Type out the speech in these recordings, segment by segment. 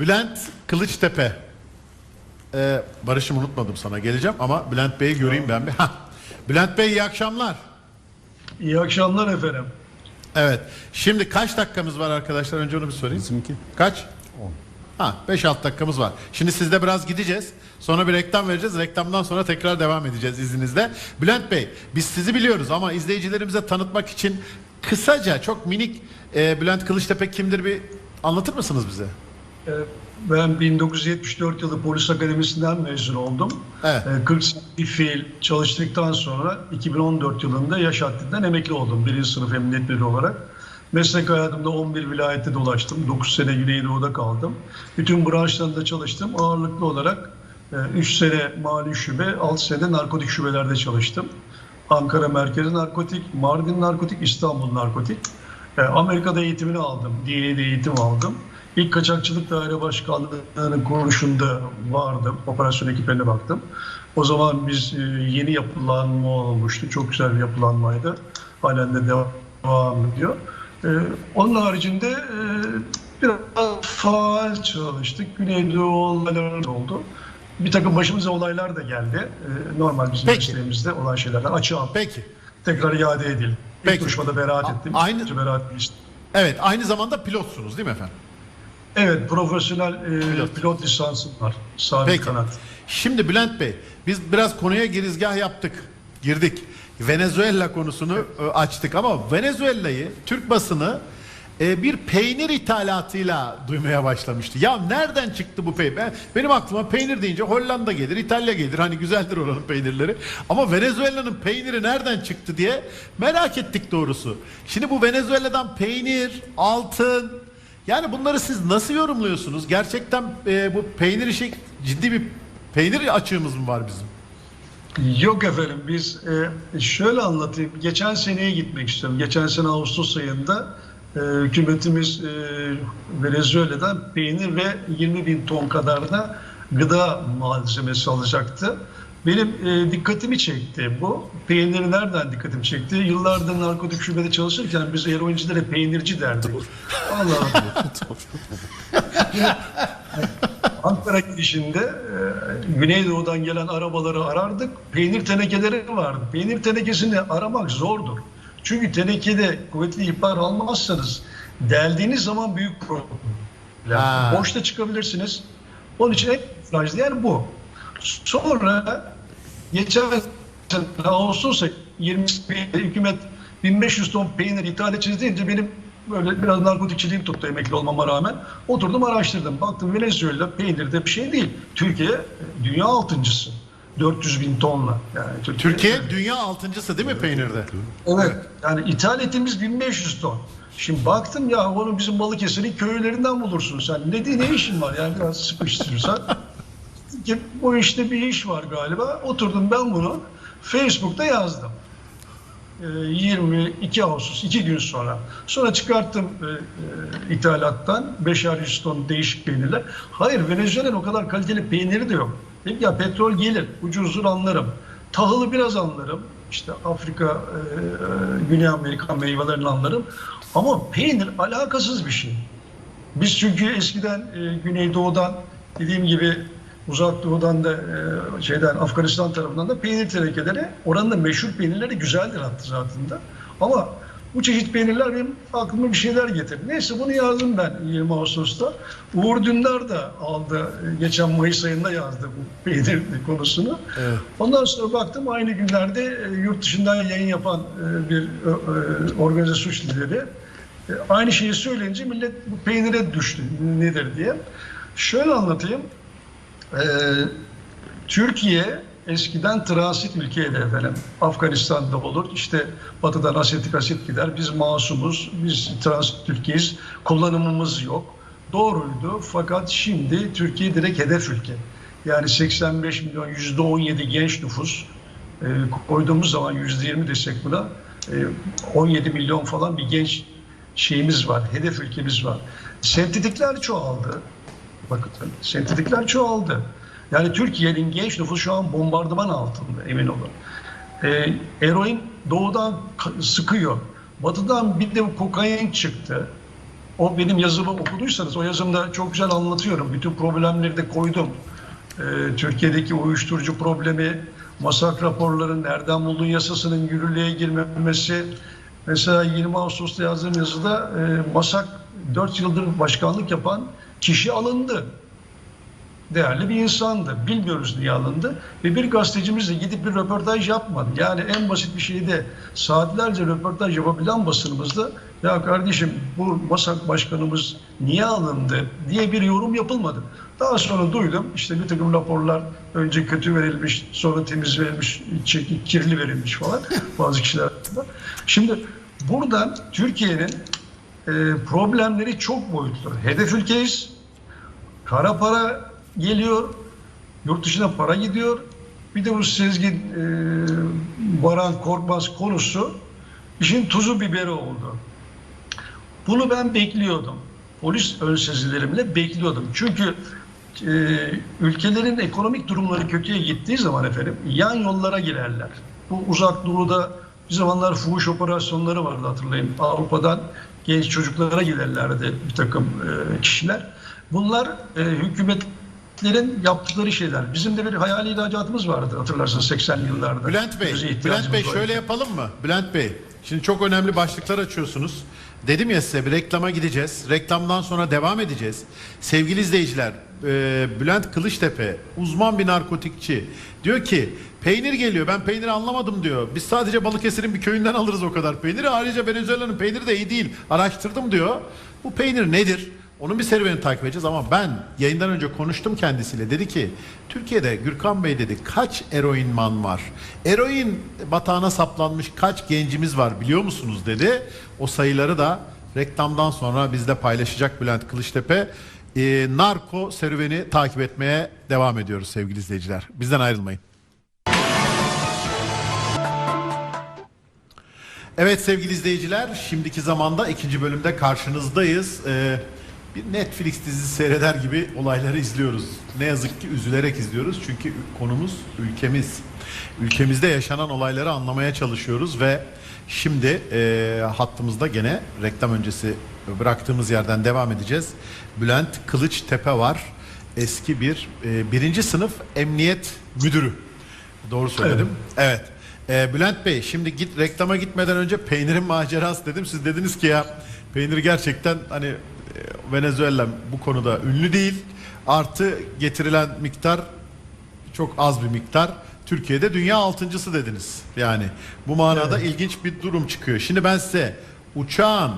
Bülent Kılıçtepe. Ee, Barış'ım unutmadım sana geleceğim ama Bülent Bey'i göreyim ben bir. Hah. Bülent Bey iyi akşamlar. İyi akşamlar efendim. Evet. Şimdi kaç dakikamız var arkadaşlar? Önce onu bir sorayım. Bizimki. Kaç? 10. Ha 5-6 dakikamız var. Şimdi sizde biraz gideceğiz. Sonra bir reklam vereceğiz. Reklamdan sonra tekrar devam edeceğiz izninizle. Bülent Bey biz sizi biliyoruz ama izleyicilerimize tanıtmak için kısaca çok minik e, Bülent Kılıçtepe kimdir bir anlatır mısınız bize? Ee, Ben 1974 yılı polis akademisinden mezun oldum. Evet. Ee, 40 sene bir fiil çalıştıktan sonra 2014 yılında yaş haddinden emekli oldum. Birinci sınıf emniyet müdürü olarak. Meslek hayatımda 11 vilayette dolaştım. 9 sene Güneydoğu'da kaldım. Bütün branşlarında çalıştım. Ağırlıklı olarak 3 sene mali şube, 6 sene narkotik şubelerde çalıştım. Ankara Merkezi Narkotik, Mardin Narkotik, İstanbul Narkotik. Ee, Amerika'da eğitimini aldım. DEA'de eğitim aldım. İlk kaçakçılık daire başkanlığının kuruluşunda vardım. Operasyon ekiplerine baktım. O zaman biz e, yeni yapılanma olmuştu. Çok güzel bir yapılanmaydı. Halen de devam ediyor. Ee, onun haricinde e, biraz faal çalıştık. Güneydoğu olaylar oldu. Bir takım başımıza olaylar da geldi. Normal bizim Peki. mesleğimizde olan şeylerden açığa Peki. tekrar iade edildi. Peki. İlk duruşmada beraat ettim. aynı- beraat etmiştim. Evet aynı zamanda pilotsunuz değil mi efendim? Evet, profesyonel e, Pilot. pilot. lisansım var. Sabit Peki. kanat. Şimdi Bülent Bey biz biraz konuya girizgah yaptık. Girdik. Venezuela konusunu e, açtık ama Venezuela'yı Türk basını e, bir peynir ithalatıyla duymaya başlamıştı. Ya nereden çıktı bu peynir? Ben, benim aklıma peynir deyince Hollanda gelir, İtalya gelir. Hani güzeldir oranın peynirleri. Ama Venezuela'nın peyniri nereden çıktı diye merak ettik doğrusu. Şimdi bu Venezuela'dan peynir, altın, yani bunları siz nasıl yorumluyorsunuz? Gerçekten e, bu peynir işi ciddi bir peynir açığımız mı var bizim? Yok efendim biz e, şöyle anlatayım. Geçen seneye gitmek istiyorum. Geçen sene Ağustos ayında e, hükümetimiz e, Venezuela'dan peynir ve 20 bin ton kadar da gıda malzemesi alacaktı. Benim e, dikkatimi çekti bu. Peyniri nereden dikkatimi çekti? Yıllardır narkotik şubede çalışırken biz eroincilere peynirci derdik. Allah Allah. Ankara girişinde e, Güneydoğu'dan gelen arabaları arardık. Peynir tenekeleri vardı. Peynir tenekesini aramak zordur. Çünkü tenekede kuvvetli ihbar almazsanız deldiğiniz zaman büyük problem. Boşta çıkabilirsiniz. Onun için en flash yer bu. Sonra geçen sene Ağustos ayı 20 hükümet 1500 ton peynir ithal edeceğiz deyince benim böyle biraz narkotikçiliğim tuttu emekli olmama rağmen. Oturdum araştırdım. Baktım Venezuela peynirde bir şey değil. Türkiye e, dünya altıncısı. 400 bin tonla. Yani Türkiye dünya altıncısı değil mi peynirde? Evet. Yani ithalatımız 1500 ton. Şimdi baktım ya onu bizim Balıkesir'in köylerinden bulursun sen. Ne diye ne işin var yani biraz sıkıştırırsan. Ki bu işte bir iş var galiba. Oturdum ben bunu Facebook'ta yazdım. Ee, 22 Ağustos, iki gün sonra. Sonra çıkarttım e, e, ithalattan 5'er 100 ton değişik peynirler. Hayır Venezuela'nın o kadar kaliteli peyniri de yok. Dedim ya petrol gelir, ucuzdur anlarım. Tahılı biraz anlarım. İşte Afrika, e, Güney Amerika meyvelerini anlarım. Ama peynir alakasız bir şey. Biz çünkü eskiden e, Güneydoğu'dan dediğim gibi Uzak Doğu'dan da e, şeyden Afganistan tarafından da peynir tenekeleri oranın da meşhur peynirleri güzeldir hatta zatında. Ama bu çeşit peynirler benim aklıma bir şeyler getirdi. Neyse bunu yazdım ben 20 Ağustos'ta. Uğur Dündar da aldı. Geçen Mayıs ayında yazdı bu peynir konusunu. Evet. Ondan sonra baktım aynı günlerde e, yurt dışından yayın yapan e, bir e, organize suç lideri aynı şeyi söyleyince millet bu peynire düştü nedir diye. Şöyle anlatayım. Ee, Türkiye eskiden transit ülkeydi efendim. Afganistan'da olur. İşte batıdan asetik asit gider. Biz masumuz. Biz transit ülkeyiz. Kullanımımız yok. Doğruydu. Fakat şimdi Türkiye direkt hedef ülke. Yani 85 milyon %17 genç nüfus e, koyduğumuz zaman %20 desek buna e, 17 milyon falan bir genç şeyimiz var. Hedef ülkemiz var. Sentetikler çoğaldı. Bakın sentetikler çoğaldı. Yani Türkiye'nin genç nüfusu şu an bombardıman altında emin olun. Ee, eroin doğudan sıkıyor. Batıdan bir de kokain çıktı. o benim yazımı okuduysanız o yazımda çok güzel anlatıyorum. Bütün problemleri de koydum. Ee, Türkiye'deki uyuşturucu problemi, masak raporları, nereden buldun yasasının yürürlüğe girmemesi. Mesela 20 Ağustos'ta yazdığım yazıda e, masak 4 yıldır başkanlık yapan kişi alındı değerli bir insandı. Bilmiyoruz niye alındı. Ve bir gazetecimiz de gidip bir röportaj yapmadı. Yani en basit bir şeyde saatlerce röportaj yapabilen basınımızda ya kardeşim bu masak başkanımız niye alındı diye bir yorum yapılmadı. Daha sonra duydum işte bir takım raporlar önce kötü verilmiş sonra temiz verilmiş, çekik, kirli verilmiş falan bazı kişiler. Şimdi buradan Türkiye'nin e, problemleri çok boyutlu. Hedef ülkeyiz. Kara para geliyor, yurt dışına para gidiyor. Bir de bu Sezgin e, Baran Korkmaz konusu işin tuzu biberi oldu. Bunu ben bekliyordum. Polis ön sezilerimle bekliyordum. Çünkü e, ülkelerin ekonomik durumları kötüye gittiği zaman efendim yan yollara girerler. Bu uzak doğuda bir zamanlar fuhuş operasyonları vardı hatırlayın. Avrupa'dan genç çocuklara giderlerdi bir takım e, kişiler. Bunlar e, hükümetlerin yaptıkları şeyler. Bizim de bir hayali ihracatımız vardı hatırlarsın 80'li yıllarda. Bülent Bey, Bülent Bey vardı. şöyle yapalım mı? Bülent Bey, şimdi çok önemli başlıklar açıyorsunuz. Dedim ya size bir reklama gideceğiz. Reklamdan sonra devam edeceğiz. Sevgili izleyiciler, e, Bülent Kılıçtepe uzman bir narkotikçi. Diyor ki peynir geliyor ben peyniri anlamadım diyor. Biz sadece Balıkesir'in bir köyünden alırız o kadar peyniri. Ayrıca Venezuela'nın peyniri de iyi değil. Araştırdım diyor. Bu peynir nedir? Onun bir serüvenini takip edeceğiz ama ben yayından önce konuştum kendisiyle. Dedi ki Türkiye'de Gürkan Bey dedi kaç eroinman var? Eroin batağına saplanmış kaç gencimiz var biliyor musunuz dedi. O sayıları da reklamdan sonra bizle paylaşacak Bülent Kılıçtepe. Ee, narko serüveni takip etmeye devam ediyoruz sevgili izleyiciler. Bizden ayrılmayın. Evet sevgili izleyiciler, şimdiki zamanda ikinci bölümde karşınızdayız. Ee, bir Netflix dizisi seyreder gibi olayları izliyoruz. Ne yazık ki üzülerek izliyoruz çünkü konumuz ülkemiz. Ülkemizde yaşanan olayları anlamaya çalışıyoruz ve şimdi e, hattımızda gene reklam öncesi bıraktığımız yerden devam edeceğiz. Bülent Kılıçtepe var. Eski bir e, birinci sınıf emniyet müdürü. Doğru söyledim. Evet. Ee, Bülent Bey şimdi git reklama gitmeden önce peynirin macerası dedim. Siz dediniz ki ya peynir gerçekten hani e, Venezuela bu konuda ünlü değil. Artı getirilen miktar çok az bir miktar. Türkiye'de dünya altıncısı dediniz. Yani bu manada ilginç bir durum çıkıyor. Şimdi ben size uçağın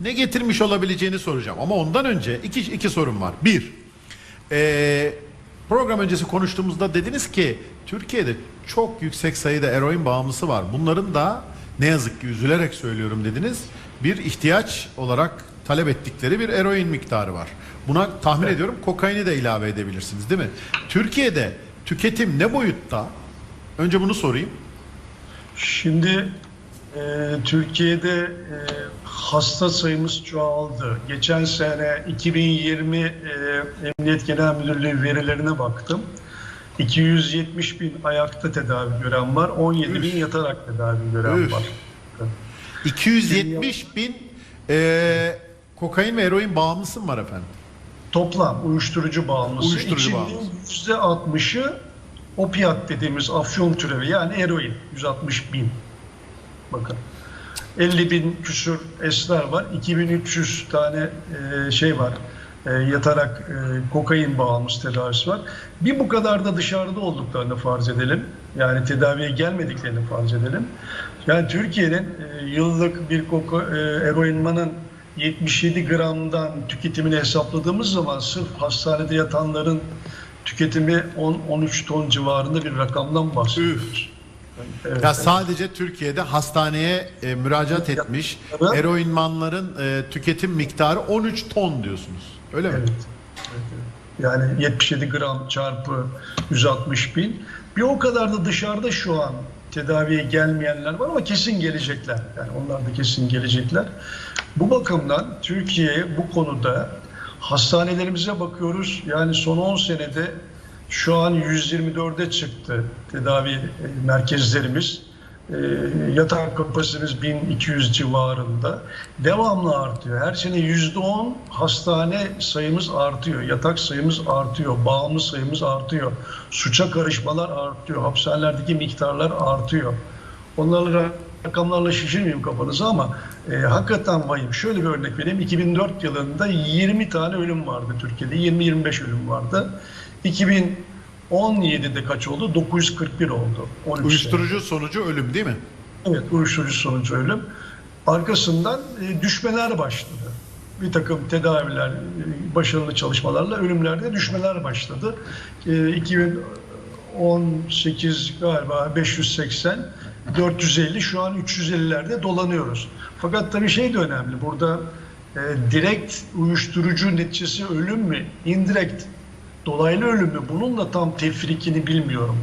ne getirmiş olabileceğini soracağım. Ama ondan önce iki, iki sorum var. Bir, ee, program öncesi konuştuğumuzda dediniz ki Türkiye'de çok yüksek sayıda eroin bağımlısı var. Bunların da ne yazık ki üzülerek söylüyorum dediniz. Bir ihtiyaç olarak talep ettikleri bir eroin miktarı var. Buna tahmin ediyorum kokaini de ilave edebilirsiniz değil mi? Türkiye'de tüketim ne boyutta? Önce bunu sorayım. Şimdi e, Türkiye'de e, hasta sayımız çoğaldı. Geçen sene 2020 e, Emniyet Genel Müdürlüğü verilerine baktım. 270 bin ayakta tedavi gören var, 17 bin yatarak tedavi gören Üf. var. 270 bin eee, kokain ve eroin bağımlısı mı var efendim? Toplam uyuşturucu bağımlısı. Uyuşturucu İçinde bağımlısı. %60'ı opiat dediğimiz afyon türevi yani eroin 160 bin. Bakın 50 bin küsur esrar var. 2300 tane e, şey var. E, yatarak e, kokain bağımlısı tedavisi var. Bir bu kadar da dışarıda olduklarını farz edelim. Yani tedaviye gelmediklerini farz edelim. Yani Türkiye'nin yıllık bir koka, eroinmanın 77 gramdan tüketimini hesapladığımız zaman sırf hastanede yatanların tüketimi 10-13 ton civarında bir rakamdan bahsediyoruz. Evet, Ya sadece Türkiye'de hastaneye e, müracaat etmiş eroinmanların e, tüketim miktarı 13 ton diyorsunuz. Öyle mi? Evet. Evet, evet. Yani 77 gram çarpı 160 bin. Bir o kadar da dışarıda şu an tedaviye gelmeyenler var ama kesin gelecekler. Yani onlar da kesin gelecekler. Bu bakımdan Türkiye bu konuda hastanelerimize bakıyoruz. Yani son 10 senede şu an 124'e çıktı tedavi e, merkezlerimiz. E, yatak kapasitemiz 1200 civarında. Devamlı artıyor. Her sene %10 hastane sayımız artıyor. Yatak sayımız artıyor. Bağımlı sayımız artıyor. Suça karışmalar artıyor. Hapishanelerdeki miktarlar artıyor. Onlarla rakamlarla şişirmeyeyim kafanızı ama e, hakikaten vahim. Şöyle bir örnek vereyim. 2004 yılında 20 tane ölüm vardı Türkiye'de. 20-25 ölüm vardı. 2017'de kaç oldu? 941 oldu. 13 sene. Uyuşturucu sonucu ölüm değil mi? Evet, uyuşturucu sonucu ölüm. Arkasından e, düşmeler başladı. Bir takım tedaviler, e, başarılı çalışmalarla ölümlerde düşmeler başladı. E, 2018 galiba 580, 450 şu an 350'lerde dolanıyoruz. Fakat tabii şey de önemli. Burada e, direkt uyuşturucu neticesi ölüm mü, indirekt dolaylı ölüm mü? Bunun da tam tefrikini bilmiyorum.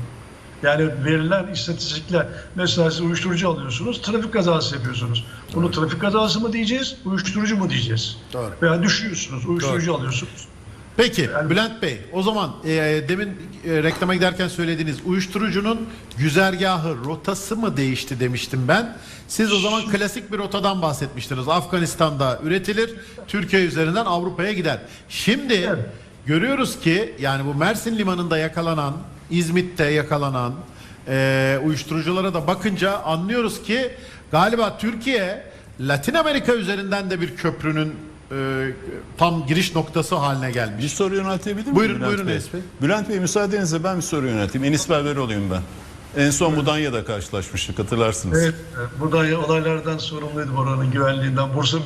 Yani verilen istatistikler, mesela siz uyuşturucu alıyorsunuz, trafik kazası yapıyorsunuz. Bunu trafik kazası mı diyeceğiz, uyuşturucu mu diyeceğiz? Doğru. Veya düşüyorsunuz, uyuşturucu alıyorsunuz. Peki Yani- Bülent Bey o zaman e, demin e, reklama giderken söylediğiniz uyuşturucunun güzergahı rotası mı değişti demiştim ben. Siz o zaman klasik bir rotadan bahsetmiştiniz. Afganistan'da üretilir, Türkiye üzerinden Avrupa'ya gider. Şimdi Evet. Görüyoruz ki yani bu Mersin limanında yakalanan, İzmit'te yakalanan e, uyuşturuculara da bakınca anlıyoruz ki galiba Türkiye Latin Amerika üzerinden de bir köprünün e, tam giriş noktası haline gelmiş. Bir soru yöneltebilir miyim? Buyurun, Bülent buyurun Bey? Bey. Bülent Bey müsaadenizle ben bir soru yönelteyim. Enis Berber olayım ben. En son Mudanya'da karşılaşmıştık hatırlarsınız. Evet, burada olaylardan sorumluydu oranın güvenliğinden. Bursa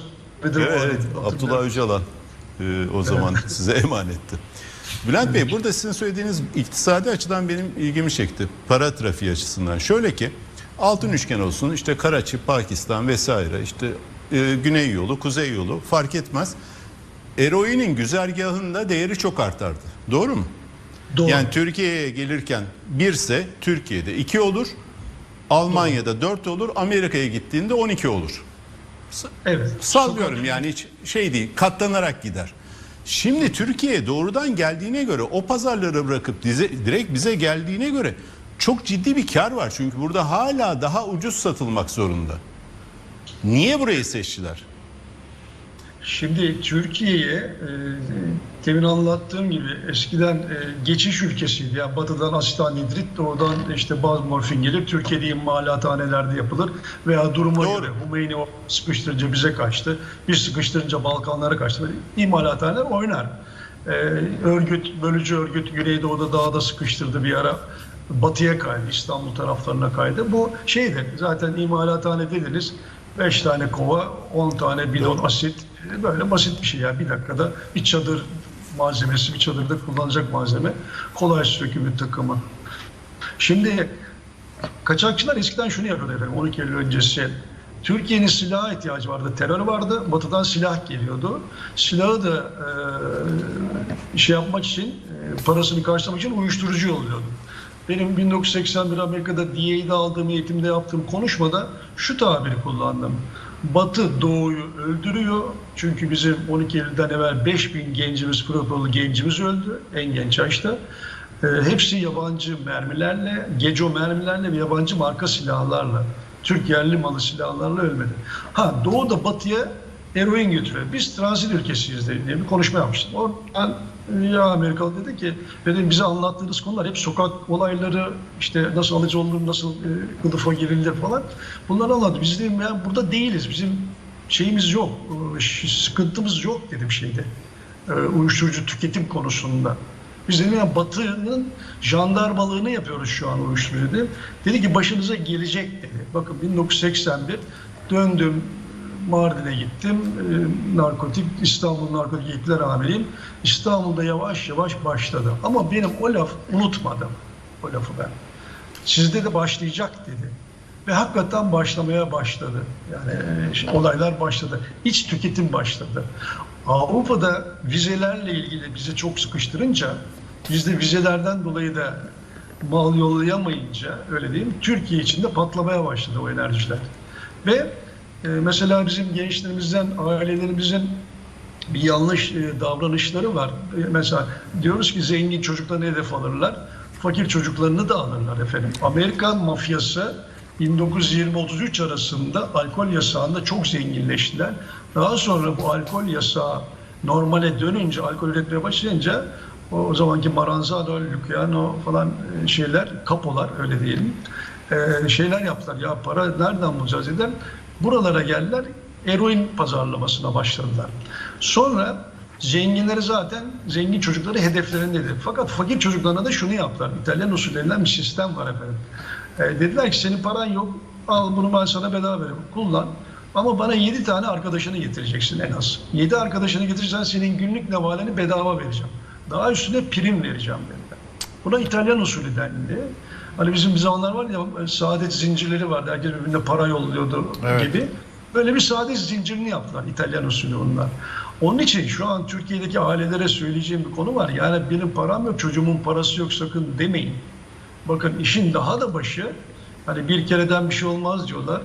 müdürü Evet, evet. Abdullah Öcalan e, o zaman size emanetti. Bülent Bey burada sizin söylediğiniz iktisadi açıdan benim ilgimi çekti. Para trafiği açısından. Şöyle ki altın üçgen olsun işte Karaçi, Pakistan vesaire işte e, güney yolu, kuzey yolu fark etmez. Eroinin güzergahında değeri çok artardı. Doğru mu? Doğru. Yani Türkiye'ye gelirken birse Türkiye'de 2 olur. Almanya'da 4 olur. Amerika'ya gittiğinde 12 olur. Evet. Sallıyorum yani hiç şey değil katlanarak gider. Şimdi Türkiye'ye doğrudan geldiğine göre o pazarları bırakıp dize, direkt bize geldiğine göre çok ciddi bir kar var. Çünkü burada hala daha ucuz satılmak zorunda. Niye burayı seçtiler? Şimdi Türkiye'ye e, demin anlattığım gibi eskiden e, geçiş ülkesiydi. Yani batıdan asitanhidrit, oradan işte baz morfin gelir. Türkiye'de imalathanelerde yapılır. Veya duruma Doğru. göre Hümeyni o sıkıştırınca bize kaçtı. Bir sıkıştırınca Balkanlara kaçtı. Böyle imalathaneler oynar. E, örgüt, bölücü örgüt Güneydoğu'da dağda sıkıştırdı bir ara. Batıya kaydı, İstanbul taraflarına kaydı. Bu şeydi, zaten imalathane dediniz. 5 tane kova, 10 tane bidon asit. Böyle basit bir şey ya. Bir dakikada bir çadır malzemesi, bir çadırda kullanacak malzeme. Kolay sökümü takımı. Şimdi kaçakçılar eskiden şunu yapıyordu efendim 12 Eylül öncesi. Türkiye'nin silaha ihtiyacı vardı, terör vardı, batıdan silah geliyordu. Silahı da e, şey yapmak için, e, parasını karşılamak için uyuşturucu yolluyordu. Benim 1981 Amerika'da DA'de aldığım eğitimde yaptığım konuşmada şu tabiri kullandım. Batı Doğu'yu öldürüyor. Çünkü bizim 12 Eylül'den evvel 5000 gencimiz, Pırapırlı gencimiz öldü en genç yaşta. E, hepsi yabancı mermilerle, geco mermilerle ve yabancı marka silahlarla. Türk yerli malı silahlarla ölmedi. Ha Doğu da Batı'ya eroin götürüyor. Biz transit ülkesiyiz diye bir konuşma yapmıştım. Oradan ya Amerikalı dedi ki dedim bize anlattığınız konular hep sokak olayları işte nasıl alıcı olunur, nasıl e, kılıfa girilir falan. Bunları anlattı. Biz dedim ya burada değiliz. Bizim şeyimiz yok. Sıkıntımız yok dedim şeyde. E, uyuşturucu tüketim konusunda. Biz dedim ya Batı'nın jandarmalığını yapıyoruz şu an uyuşturucu dedim. Dedi ki başınıza gelecek dedi. Bakın 1981 döndüm Mardin'e gittim. E, narkotik, İstanbul Narkotik İlkler Amiriyim. İstanbul'da yavaş yavaş başladı. Ama benim o laf unutmadım. O lafı ben. Sizde de başlayacak dedi. Ve hakikaten başlamaya başladı. Yani işte olaylar başladı. İç tüketim başladı. Avrupa'da vizelerle ilgili bizi çok sıkıştırınca biz de vizelerden dolayı da mal yollayamayınca öyle diyeyim Türkiye içinde patlamaya başladı o enerjiler. Ve e, mesela bizim gençlerimizden, ailelerimizin bir yanlış e, davranışları var. E, mesela diyoruz ki zengin çocuklarını hedef alırlar. Fakir çocuklarını da alırlar efendim. Amerikan mafyası 1920-33 arasında alkol yasağında çok zenginleştiler. Daha sonra bu alkol yasağı normale dönünce, alkol üretmeye başlayınca o, o zamanki Maranzano, Luciano falan e, şeyler, kapolar öyle diyelim, e, şeyler yaptılar. Ya para nereden bulacağız dediler. Buralara geldiler, eroin pazarlamasına başladılar. Sonra zenginleri zaten, zengin çocukları hedeflerindeydi. Fakat fakir çocuklarına da şunu yaptılar. İtalyan usullerinden bir sistem var efendim. E, dediler ki senin paran yok, al bunu ben sana bedava veririm, kullan. Ama bana 7 tane arkadaşını getireceksin en az. 7 arkadaşını getirirsen senin günlük nevaleni bedava vereceğim. Daha üstüne prim vereceğim dediler. Buna İtalyan usulü dendi. Hani bizim bir zamanlar var ya saadet zincirleri vardı. Herkes birbirine para yolluyordu Evet. gibi. Böyle bir saadet zincirini yaptılar İtalyan usulü onlar. Onun için şu an Türkiye'deki ailelere söyleyeceğim bir konu var. Yani benim param yok, çocuğumun parası yok sakın demeyin. Bakın işin daha da başı, hani bir kereden bir şey olmaz diyorlar.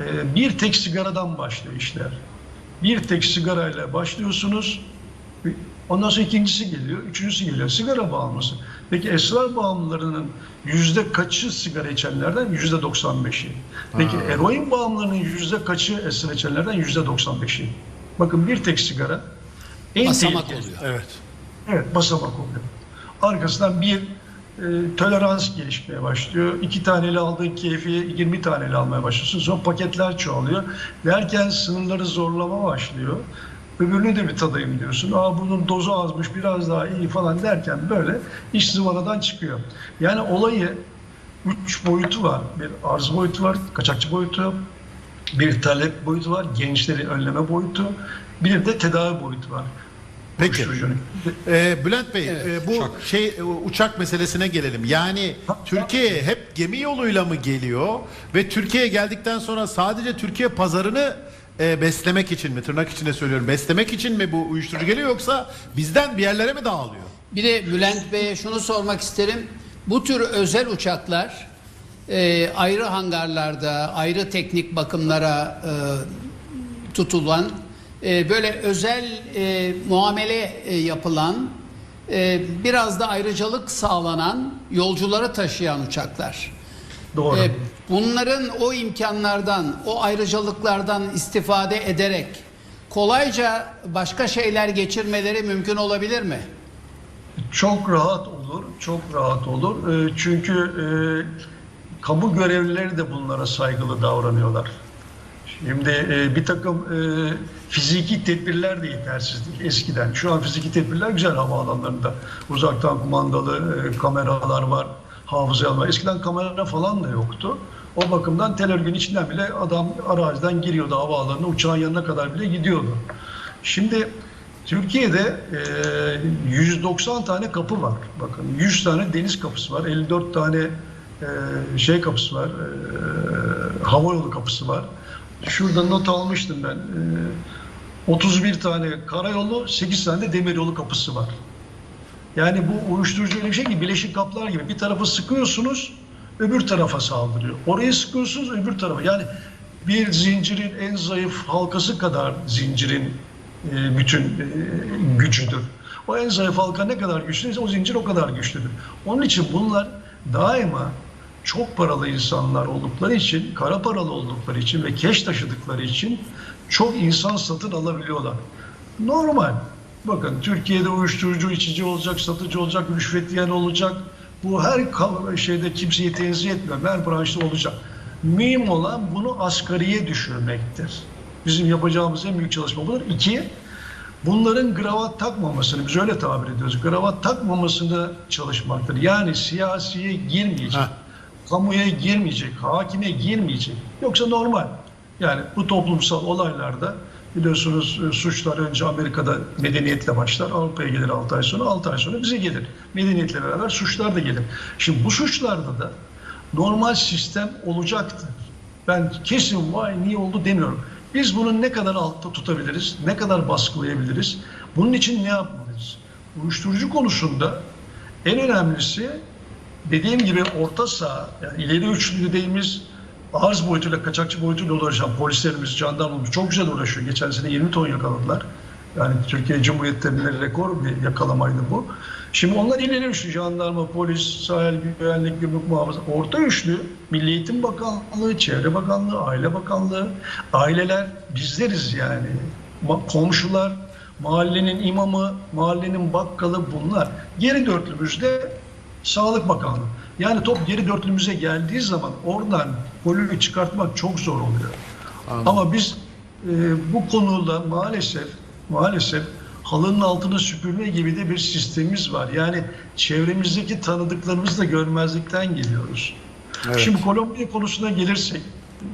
Ee, bir tek sigaradan başlıyor işler. Bir tek sigarayla başlıyorsunuz. Ondan sonra ikincisi geliyor, üçüncüsü geliyor. Sigara bağımlısı. Peki esrar bağımlılarının yüzde kaçı sigara içenlerden? Yüzde 95'i. Peki eroin bağımlılarının yüzde kaçı esrar içenlerden? Yüzde 95'i. Bakın bir tek sigara en Basamak tehlikeli. oluyor. Evet. Evet basamak oluyor. Arkasından bir e, tolerans gelişmeye başlıyor. İki taneli aldığın keyfi 20 taneli almaya başlıyorsun. Sonra paketler çoğalıyor. Derken sınırları zorlama başlıyor. Öbürünü de bir tadayım diyorsun. Aa bunun dozu azmış biraz daha iyi falan derken böyle iş zıvanadan çıkıyor. Yani olayı üç boyutu var. Bir arz boyutu var, kaçakçı boyutu, bir talep boyutu var, gençleri önleme boyutu, bir de tedavi boyutu var. Peki. Ee, Bülent Bey, Evet, e, bu uçak. şey e, uçak meselesine gelelim. Yani Türkiye'ye hep gemi yoluyla mı geliyor ve Türkiye'ye geldikten sonra sadece Türkiye pazarını e, beslemek için mi tırnak içinde söylüyorum beslemek için mi bu uyuşturucu geliyor yoksa bizden bir yerlere mi dağılıyor? Bir de Bülent Bey'e şunu sormak isterim. Bu tür özel uçaklar e, ayrı hangarlarda, ayrı teknik bakımlara e, tutulan, e, böyle özel e, muamele e, yapılan, e, biraz da ayrıcalık sağlanan yolcuları taşıyan uçaklar. Doğru. E, bunların o imkanlardan, o ayrıcalıklardan istifade ederek kolayca başka şeyler geçirmeleri mümkün olabilir mi? Çok rahat olur, çok rahat olur. Ee, çünkü e, kamu görevlileri de bunlara saygılı davranıyorlar. Şimdi e, bir takım e, fiziki tedbirler de yetersizdir eskiden. Şu an fiziki tedbirler güzel havaalanlarında. Uzaktan kumandalı e, kameralar var, hafıza var. Eskiden kamera falan da yoktu. O bakımdan tel örgünün içinden bile adam araziden giriyordu havaalanına, uçağın yanına kadar bile gidiyordu. Şimdi Türkiye'de e, 190 tane kapı var. Bakın 100 tane deniz kapısı var, 54 tane e, şey kapısı var, e, havayolu kapısı var. Şurada not almıştım ben. E, 31 tane karayolu, 8 tane de demiryolu kapısı var. Yani bu uyuşturucu öyle bir şey ki bileşik kaplar gibi bir tarafı sıkıyorsunuz öbür tarafa saldırıyor. Orayı sıkıyorsunuz öbür tarafa. Yani bir zincirin en zayıf halkası kadar zincirin e, bütün e, gücüdür. O en zayıf halka ne kadar güçlüyse o zincir o kadar güçlüdür. Onun için bunlar daima çok paralı insanlar oldukları için, kara paralı oldukları için ve keş taşıdıkları için çok insan satın alabiliyorlar. Normal. Bakın Türkiye'de uyuşturucu içici olacak, satıcı olacak, rüşvet yiyen olacak. Bu her şeyde kimseyi tenzih etmiyorum. Her branşta olacak. Mühim olan bunu asgariye düşürmektir. Bizim yapacağımız en büyük çalışma budur. İki, bunların gravat takmamasını, biz öyle tabir ediyoruz. Gravat takmamasını çalışmaktır. Yani siyasiye girmeyecek, Heh. kamuya girmeyecek, hakime girmeyecek. Yoksa normal. Yani bu toplumsal olaylarda biliyorsunuz e, suçlar önce Amerika'da medeniyetle başlar. Avrupa'ya gelir 6 ay sonra, 6 ay sonra bize gelir. Medeniyetle beraber suçlar da gelir. Şimdi bu suçlarda da normal sistem olacaktır. Ben kesin vay niye oldu demiyorum. Biz bunu ne kadar altta tutabiliriz, ne kadar baskılayabiliriz, bunun için ne yapmalıyız? Uyuşturucu konusunda en önemlisi dediğim gibi orta saha, yani ileri üçlü dediğimiz arz boyutuyla, kaçakçı boyutuyla uğraşan polislerimiz, jandarmamız çok güzel uğraşıyor. Geçen sene 20 ton yakaladılar. Yani Türkiye Cumhuriyetlerinde rekor bir yakalamaydı bu. Şimdi onlar ileri üçlü jandarma, polis, sahil güvenlik, gümrük muhafaza, orta üçlü Milli Eğitim Bakanlığı, Çevre Bakanlığı, Aile Bakanlığı, aileler bizleriz yani. Komşular, mahallenin imamı, mahallenin bakkalı bunlar. Geri dörtlümüzde Sağlık Bakanlığı. Yani top geri dörtlümüze geldiği zaman oradan golü çıkartmak çok zor oluyor. Ama biz e, bu konuda maalesef maalesef halının altına süpürme gibi de bir sistemimiz var. Yani çevremizdeki tanıdıklarımızı da görmezlikten geliyoruz. Şimdi Kolombiya konusuna gelirsek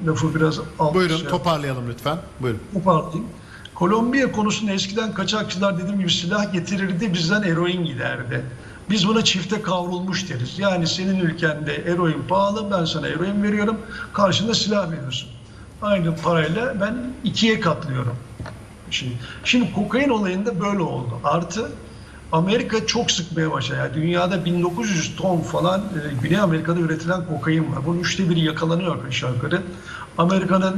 lafı biraz alt Buyurun şey- toparlayalım lütfen. Buyurun. toparlayayım. Kolombiya konusunda eskiden kaçakçılar dediğim gibi silah getirirdi, bizden eroin giderdi. Biz buna çifte kavrulmuş deriz. Yani senin ülkende eroin pahalı, ben sana eroin veriyorum, karşında silah veriyorsun. Aynı parayla ben ikiye katlıyorum. Şimdi, şimdi kokain olayında böyle oldu. Artı Amerika çok sıkmaya başladı. Yani dünyada 1900 ton falan e, Güney Amerika'da üretilen kokain var. Bunun üçte biri yakalanıyor aşağı yukarı. Amerika'nın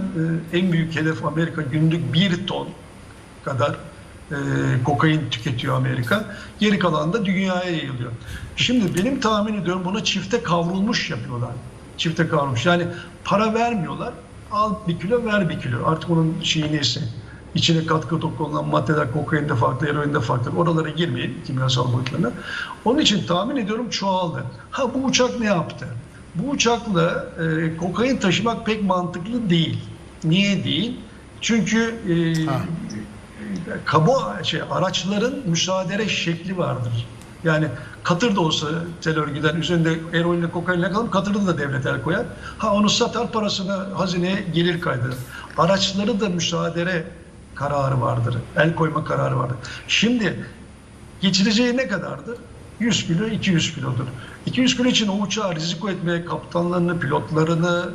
e, en büyük hedef Amerika günlük bir ton kadar e, kokain tüketiyor Amerika. Geri kalan da dünyaya yayılıyor. Şimdi benim tahmin ediyorum buna çifte kavrulmuş yapıyorlar. Çifte kavrulmuş. Yani para vermiyorlar. Al bir kilo ver bir kilo. Artık onun şeyi neyse. İçine katkı dokunan maddeler kokainde farklı, eroinde farklı. Oralara girmeyin kimyasal boyutlarına. Onun için tahmin ediyorum çoğaldı. Ha bu uçak ne yaptı? Bu uçakla e, kokain taşımak pek mantıklı değil. Niye değil? Çünkü e. kamu şey araçların müsaade şekli vardır. Yani katır da olsa tel örgüden üzerinde eroinle kokainle kalın katırda da devlet el koyar. Ha onu satar parasını hazineye gelir kaydırır. Araçları da müsaade kararı vardır. El koyma kararı vardır. Şimdi geçireceği ne kadardır? 100 kilo, 200 kilodur. 200 kilo için o uçağı riziko etmeye kaptanlarını, pilotlarını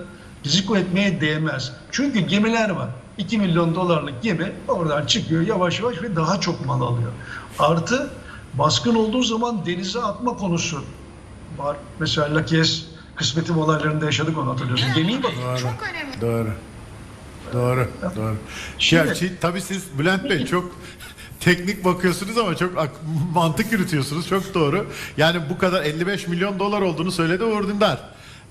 riziko etmeye değmez. Çünkü gemiler var. 2 milyon dolarlık gemi oradan çıkıyor yavaş yavaş ve daha çok mal alıyor. Artı baskın olduğu zaman denize atma konusu var. Mesela Lakes kısmetim olaylarında yaşadık onu hatırlıyorsun. Gemiyi batırıyor. Çok önemli. Doğru. Doğru. Doğru. Şimdi- Gerçi tabii siz Bülent Bey çok teknik bakıyorsunuz ama çok mantık yürütüyorsunuz. Çok doğru. Yani bu kadar 55 milyon dolar olduğunu söyledi Uğur Dündar.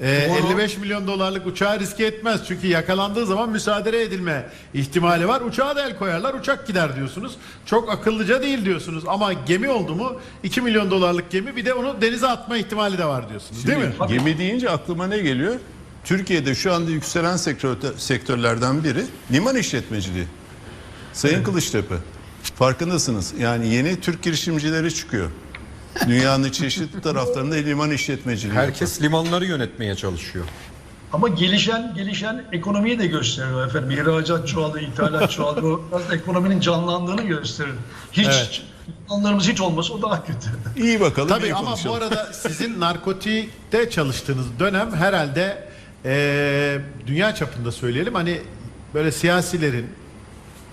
Ee, Doğru. 55 milyon dolarlık uçağı riske etmez. Çünkü yakalandığı zaman müsaade edilme ihtimali var. Uçağa da el koyarlar. Uçak gider diyorsunuz. Çok akıllıca değil diyorsunuz. Ama gemi oldu mu 2 milyon dolarlık gemi bir de onu denize atma ihtimali de var diyorsunuz. Değil mi? Gemi deyince aklıma ne geliyor? Türkiye'de şu anda yükselen sektör, sektörlerden biri liman işletmeciliği. Sayın Kılıçtepe, farkındasınız. Yani yeni Türk girişimcileri çıkıyor. Dünyanın çeşitli taraflarında liman işletmeciliği. Herkes limanları yönetmeye çalışıyor. Ama gelişen gelişen ekonomiyi de gösteriyor efendim. İhracat çoğalıyor, ithalat çoğalıyor. O biraz da ekonominin canlandığını gösterir. Hiç Evet. insanlarımız hiç olmasa o daha kötü. İyi bakalım. Tabii iyi ama bu konuşalım. arada sizin narkotikte çalıştığınız dönem herhalde eee, dünya çapında söyleyelim hani böyle siyasilerin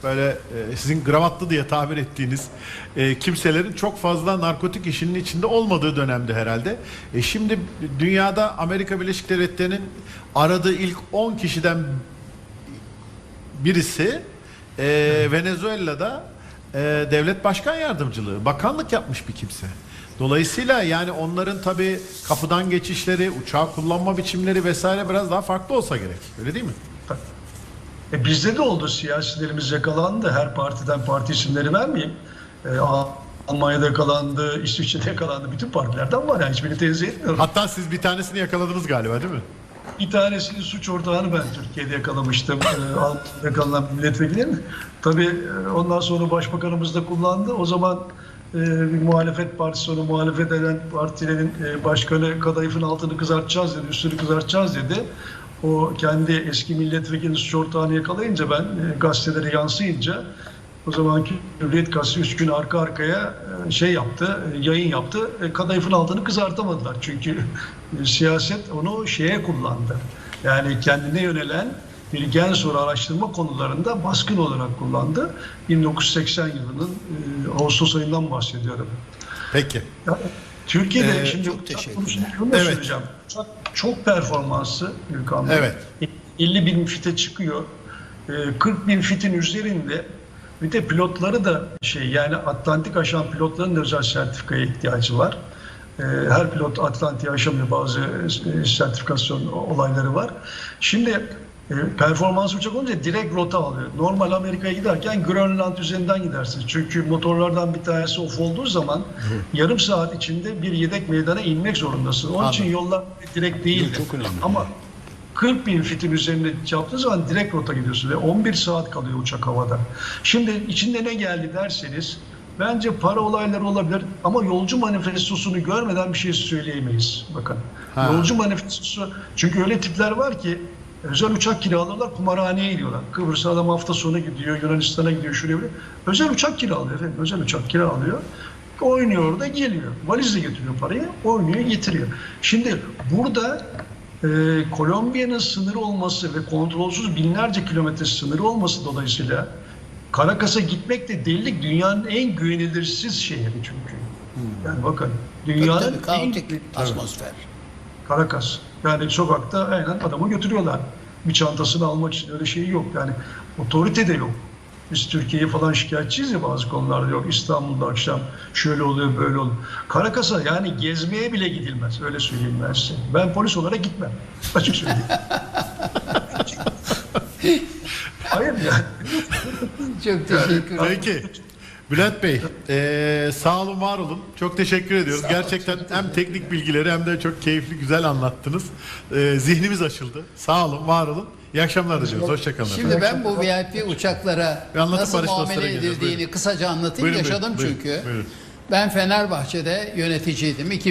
böyle e, sizin gravatlı diye tabir ettiğiniz e, kimselerin çok fazla narkotik işinin içinde olmadığı dönemde herhalde. E şimdi dünyada Amerika Birleşik Devletleri'nin aradığı ilk 10 kişiden birisi e, Venezuela'da devlet başkan yardımcılığı, bakanlık yapmış bir kimse. Dolayısıyla yani onların tabi kapıdan geçişleri, uçağı kullanma biçimleri vesaire biraz daha farklı olsa gerek. Öyle değil mi? E bizde de oldu siyasilerimiz yakalandı. Her partiden parti isimleri vermeyeyim. E, Al- Almanya'da yakalandı, İsviçre'de yakalandı. Bütün partilerden var yani hiçbirini tenzih etmiyorum. Hatta siz bir tanesini yakaladınız galiba değil mi? Bir tanesinin suç ortağını ben Türkiye'de yakalamıştım. Almanya'da yakalanan milletvekilinin. Tabii e, ondan sonra başbakanımız da kullandı. O zaman e, bir muhalefet partisi onu muhalefet eden partilerin e, başkanı kadayıfın altını kızartacağız dedi, üstünü kızartacağız dedi. O kendi eski milletvekili suç ortağını yakalayınca ben e, gazetelere yansıyınca o zamanki Hürriyet Gazetesi üç gün arka arkaya e, şey yaptı, e, yayın yaptı. E, Kadayıfın altını kızartamadılar. Çünkü e, siyaset onu şeye kullandı. Yani kendine yönelen bir gen soru araştırma konularında baskın olarak kullandı. 1980 yılının e, Ağustos ayından bahsediyorum. Peki. Ya, Türkiye'de Ee, şimdi çok teşekkürler. şunu da Evet. söyleyeceğim. Uçak çok performanslı Gülkan Bey. Evet. 50 bin fite çıkıyor. Ee, 40 bin fitin üzerinde Bir de pilotları da şey yani Atlantik aşan pilotların da özel sertifikaya ihtiyacı var. Ee, Her pilot Atlantik'i aşamıyor bazı e, sertifikasyon olayları var. Şimdi e, performans uçak olunca direkt rota alıyor. Normal Amerika'ya giderken Grönland üzerinden gidersiniz. Çünkü motorlardan bir tanesi off olduğu zaman yarım saat içinde bir yedek meydana inmek zorundasın. Onun için yollar direkt değil. çok önemli. Ama 40 bin fitin üzerinde yaptığı zaman direkt rota gidiyorsun ve 11 saat kalıyor uçak havada. Şimdi içinde ne geldi derseniz bence para olayları olabilir ama yolcu manifestosunu görmeden bir şey söyleyemeyiz. Bakın Ha. yolcu manifestosu çünkü öyle tipler var ki özel uçak kiralıyorlar kumarhaneye gidiyorlar. Kıbrıs'a adam hafta sonu gidiyor Yunanistan'a gidiyor şuraya buraya. Özel uçak kiralıyor efendim özel uçak kiralıyor. Oynuyor orada geliyor. Valizle getiriyor parayı, oynuyor getiriyor. Şimdi burada e, Kolombiya'nın sınırı olması ve kontrolsüz binlerce kilometre sınırı olması dolayısıyla Caracas'a gitmek de delilik dünyanın en güvenilirsiz şehri çünkü. Yani bakın dünyanın Tabii, tabii, en atmosfer. Caracas. Yani sokakta aynen adamı götürüyorlar. Bir çantasını almak için öyle şey yok. Yani otorite de yok. Biz Türkiye'yi falan şikayetçiyiz ya bazı konularda yok. İstanbul'da akşam şöyle oluyor böyle oluyor. Caracas'a yani gezmeye bile gidilmez. Öyle söyleyeyim ben size. Ben polis olarak gitmem. Açık söyleyeyim. Hayır yani. Çok teşekkür ederim. Peki. Bülent Bey, eee sağ olun, var olun. Çok teşekkür ediyoruz. Gerçekten hem teknik bilgileri hem de çok keyifli, güzel anlattınız. Eee, zihnimiz açıldı. Sağ olun, var olun. İyi akşamlar diliyoruz. Hoşçakalın. efendim. Şimdi ben bu VIP uçaklara nasıl muamele edildiğini buyurun. kısaca anlatayım. Buyurun, Yaşadım buyurun, çünkü. buyurun. Ben Fenerbahçe'de yöneticiydim. İki